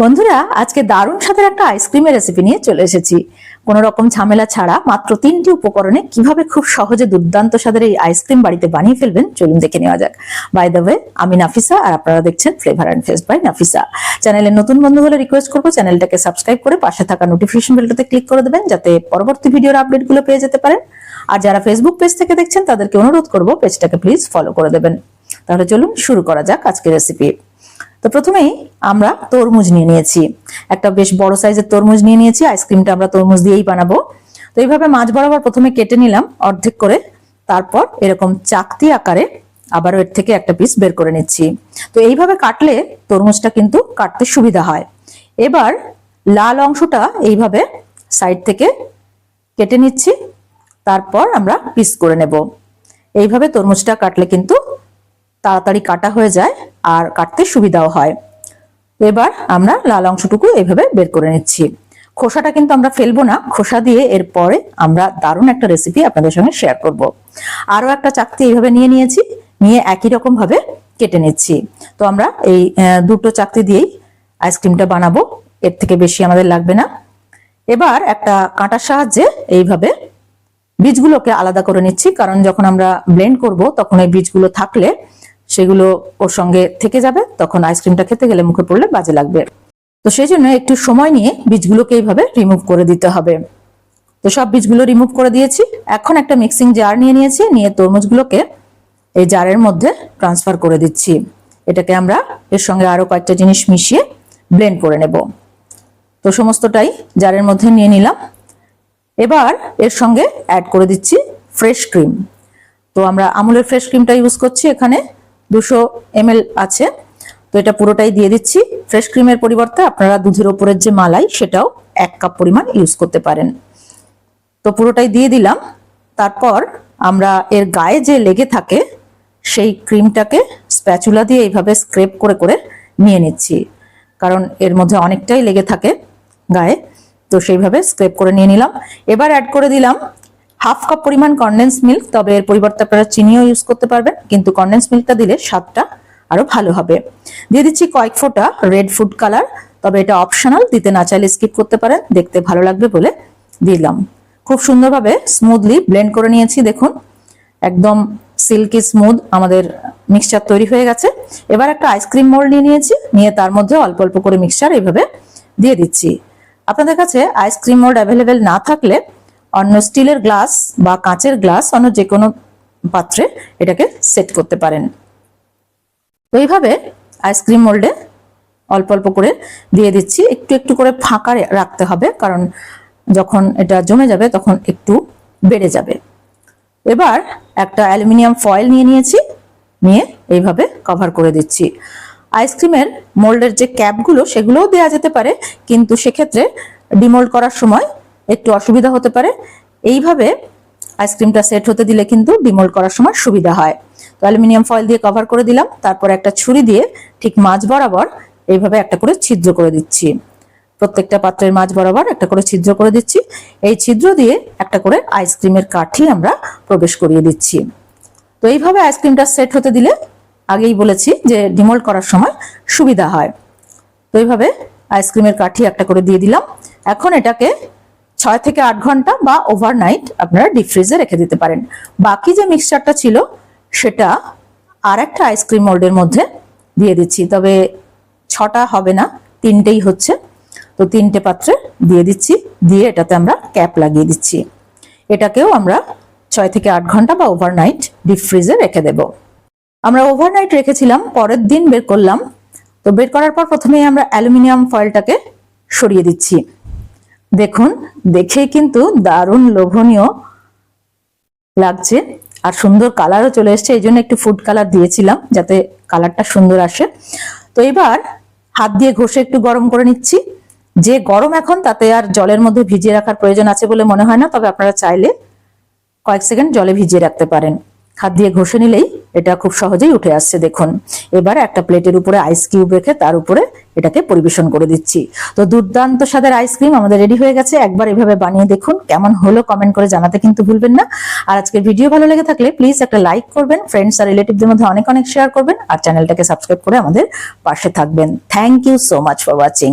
বন্ধুরা, আজকে দারুণ স্বাদের একটা আইসক্রিমের রেসিপি নিয়ে চলে এসেছি। কোন রকম ঝামেলা ছাড়া মাত্র তিনটি উপকরণে কীভাবে খুব সহজে দুর্দান্ত স্বাদের এই আইসক্রিম বাড়িতে বানিয়ে ফেলবেন চলুন দেখে নেওয়া যাক। বাই দ্য ওয়ে আমি নাফিসা আর আপনারা দেখছেন flavour and face by Nafisa. চ্যানেলের নতুন বন্ধু হলে রিকোয়েস্ট করব চ্যানেলটাকে সাবস্ক্রাইব করে পাশে থাকা নোটিফিকেশন বেলটাতে ক্লিক করে দেবেন যাতে পরবর্তী ভিডিওর আপডেটগুলো পেয়ে যেতে পারেন। আর যারা ফেসবুক পেজ থেকে দেখছেন, তাদেরকে অনুরোধ করব পেজটাকে প্লিজ ফলো করে দেবেন। তাহলে চলুন শুরু করা যাক আজকের রেসিপি তো প্রথমেই আমরা তরমুজ নিয়ে নিয়েছি। একটা বেশ বড় সাইজের তরমুজ নিয়ে নিয়েছি, আইসক্রিমটা আমরা তরমুজ দিয়েই বানাবো। তো এইভাবে মাছ বরাবর প্রথমে কেটে নিলাম অর্ধেক করে, তারপর এরকম চাকতি আকারে আবার এর থেকে একটা পিস বের করে নিচ্ছি। তো এইভাবে কাটলে তরমুজটা কিন্তু কাটতে সুবিধা হয়। এবার লাল অংশটা এইভাবে সাইড থেকে কেটে নিচ্ছি, তারপর আমরা পিস করে নেব। এইভাবে তরমুজটা কাটলে কিন্তু তাড়াতাড়ি কাটা হয়ে যায় আর কাটতে সুবিধাও হয়। এবার আমরা লাল অংশটুকু এইভাবে বের করে নিচ্ছি। খোসাটা কিন্তু আমরা ফেলব না। খোসা দিয়ে এরপরে আমরা দারুণ একটা রেসিপি আপনাদের সঙ্গে শেয়ার করব। আরও একটা চাকতি এইভাবে নিয়ে নিয়েছি, নিয়ে একই রকম ভাবে কেটে নিচ্ছি। তো আমরা এই দুটো চাকতি দিয়েই আইসক্রিমটা বানাবো। এর থেকে বেশি আমাদের লাগবে না। এবার একটা কাঁটার সাহায্যে এইভাবে বীজগুলোকে আলাদা করে নিচ্ছি। কারণ যখন আমরা ব্লেন্ড করব, তখন এই বীজগুলো থাকলে সেগুলো ওর সঙ্গে থেকে যাবে, তখন আইসক্রিমটা খেতে গেলে মুখে পড়লে বাজে লাগবে। তো সেই জন্য একটু সময় নিয়ে বীজগুলোকে এইভাবে রিমুভ করে দিতে হবে। তো সব বীজগুলো রিমুভ করে দিয়েছি। এখন একটা মিক্সিং জার নিয়ে নিয়েছি, নিয়ে তরমুজগুলোকে এই জারের মধ্যে ট্রান্সফার করে দিচ্ছি। এটাকে আমরা এর সঙ্গে আরও কয়েকটা জিনিস মিশিয়ে ব্লেন্ড করে নেব। তো সমস্তটাই জারের মধ্যে নিয়ে নিলাম। এবার এর সঙ্গে অ্যাড করে দিচ্ছি ফ্রেশ ক্রিম তো আমরা আমুলের ফ্রেশ ক্রিমটা ইউজ করছি এখানে। দুশো এমএল আছে। তো এটা পুরোটাই দিয়ে দিচ্ছি। ফ্রেশ ক্রিমের পরিবর্তে আপনারা দুধের ওপরের যে মালাই, সেটাও এক কাপ পরিমাণ ইউজ করতে পারেন। তো পুরোটাই দিয়ে দিলাম। তারপর আমরা এর গায়ে যে লেগে থাকে, সেই ক্রিমটাকে স্প্যাচুলা দিয়ে এইভাবে স্ক্রেপ করে করে নিয়ে নিচ্ছি। কারণ এর মধ্যে অনেকটাই লেগে থাকে গায়ে। তো সেইভাবে স্ক্রেপ করে নিয়ে নিলাম। এবার অ্যাড করে দিলাম হাফ কাপ পরিমাণ কনডেন্স মিল্ক, তবে এর পরিবর্তে আপনারা চিনিও ইউজ করতে পারবেন, কিন্তু কনডেন্স মিল্কটা দিলে স্বাদটা আরও ভালো হবে। দিয়ে দিচ্ছি কয়েক ফোঁটা রেড ফুড কালার তবে এটা অপশনাল দিতে না চাইলে স্কিপ করতে পারেন, দেখতে ভালো লাগবে বলে দিলাম। খুব সুন্দরভাবে স্মুথলি ব্লেন্ড করে নিয়েছি, দেখুন, একদম সিল্কি স্মুথ আমাদের মিক্সচার তৈরি হয়ে গেছে। এবার একটা আইসক্রিম মোল্ড নিয়ে নিয়েছি, নিয়ে তার মধ্যে অল্প অল্প করে মিক্সচার এইভাবে দিয়ে দিচ্ছি। আপনাদের কাছে আইসক্রিম মোল্ড অ্যাভেলেবেল না থাকলে অন্য স্টিলের গ্লাস বা কাঁচের গ্লাস, অন্য যে কোনো পাত্রে এটাকে সেট করতে পারেন। তো এইভাবে আইসক্রিম মোল্ডে অল্প অল্প করে দিয়ে দিচ্ছি। একটু একটু করে ফাঁকা রাখতে হবে, কারণ যখন এটা জমে যাবে তখন একটু বেড়ে যাবে। এবার একটা অ্যালুমিনিয়াম ফয়েল নিয়ে নিয়েছি, নিয়ে এইভাবে কভার করে দিচ্ছি। আইসক্রিমের মোল্ডের যে ক্যাপগুলো সেগুলোও দেওয়া যেতে পারে, কিন্তু সেক্ষেত্রে ডিমোল্ড করার সময় একটু অসুবিধা হতে পারে। এইভাবে আইসক্রিমটা সেট হতে দিলে কিন্তু ডিমোল্ড করার সময় সুবিধা হয়। তো অ্যালুমিনিয়াম ফয়েল দিয়ে কভার করে দিলাম, তারপর একটা ছুরি দিয়ে ঠিক মাঝ বরাবর এইভাবে একটা করে ছিদ্র করে দিচ্ছি। প্রত্যেকটা পাত্রের মাঝ বরাবর একটা করে ছিদ্র করে দিচ্ছি। এই ছিদ্র দিয়ে একটা করে আইসক্রিমের কাঠি আমরা প্রবেশ করিয়ে দিচ্ছি। তো এইভাবে আইসক্রিমটা সেট হতে দিলে আগেই বলেছি যে ডিমোল্ড করার সময় সুবিধা হয়। তো এইভাবে আইসক্রিমের কাঠি একটা করে দিয়ে দিলাম। এখন এটাকে ছয় থেকে আট ঘণ্টা বা ওভারনাইট আপনারা ডিপ ফ্রিজে রেখে দিতে পারেন। বাকি যে মিক্সচারটা ছিল, সেটা আর একটা আইসক্রিম মোল্ডের মধ্যে দিয়ে দিচ্ছি। তবে ছটা হবে না, তিনটেই হচ্ছে। তো তিনটে পাত্রে দিয়ে দিচ্ছি, দিয়ে এটাতে আমরা ক্যাপ লাগিয়ে দিচ্ছি। এটাকেও আমরা ছয় থেকে আট ঘণ্টা বা ওভারনাইট ডিপ ফ্রিজে রেখে দেব। আমরা ওভারনাইট রেখেছিলাম, পরের দিন বের করলাম। তো বের করার পর প্রথমেই আমরা অ্যালুমিনিয়াম ফয়েলটাকে সরিয়ে দিচ্ছি। দেখুন, দেখেই কিন্তু দারুণ লোভনীয় লাগছে। আর সুন্দর কালারও চলে এসছে, এই জন্য একটু ফুড কালার দিয়েছিলাম যাতে কালারটা সুন্দর আসে। তো এবার হাত দিয়ে ঘষে একটু গরম করে নিচ্ছি। যে গরম এখন, তাতে আর জলের মধ্যে ভিজিয়ে রাখার প্রয়োজন আছে বলে মনে হয় না, তবে আপনারা চাইলে কয়েক সেকেন্ড জলে ভিজিয়ে রাখতে পারেন। হাত দিয়ে ঘষে নিলেই এটা খুব সহজেই উঠে আসছে, দেখুন। এবার একটা প্লেটের উপরে আইস কিউব রেখে তার উপরে এটাকে পরিবেশন করে দিচ্ছি। তো দুর্দান্ত স্বাদের আইসক্রিম আমাদের রেডি হয়ে গেছে। একবার এভাবে বানিয়ে দেখুন, কেমন হলো কমেন্ট করে জানাতে কিন্তু ভুলবেন না। আর আজকের ভিডিও ভালো লেগে থাকলে প্লিজ একটা লাইক করবেন ফ্রেন্ডস আর রিলেটিভদের মধ্যে অনেক অনেক শেয়ার করবেন, আর চ্যানেলটাকে সাবস্ক্রাইব করে আমাদের পাশে থাকবেন। Thank you so much for watching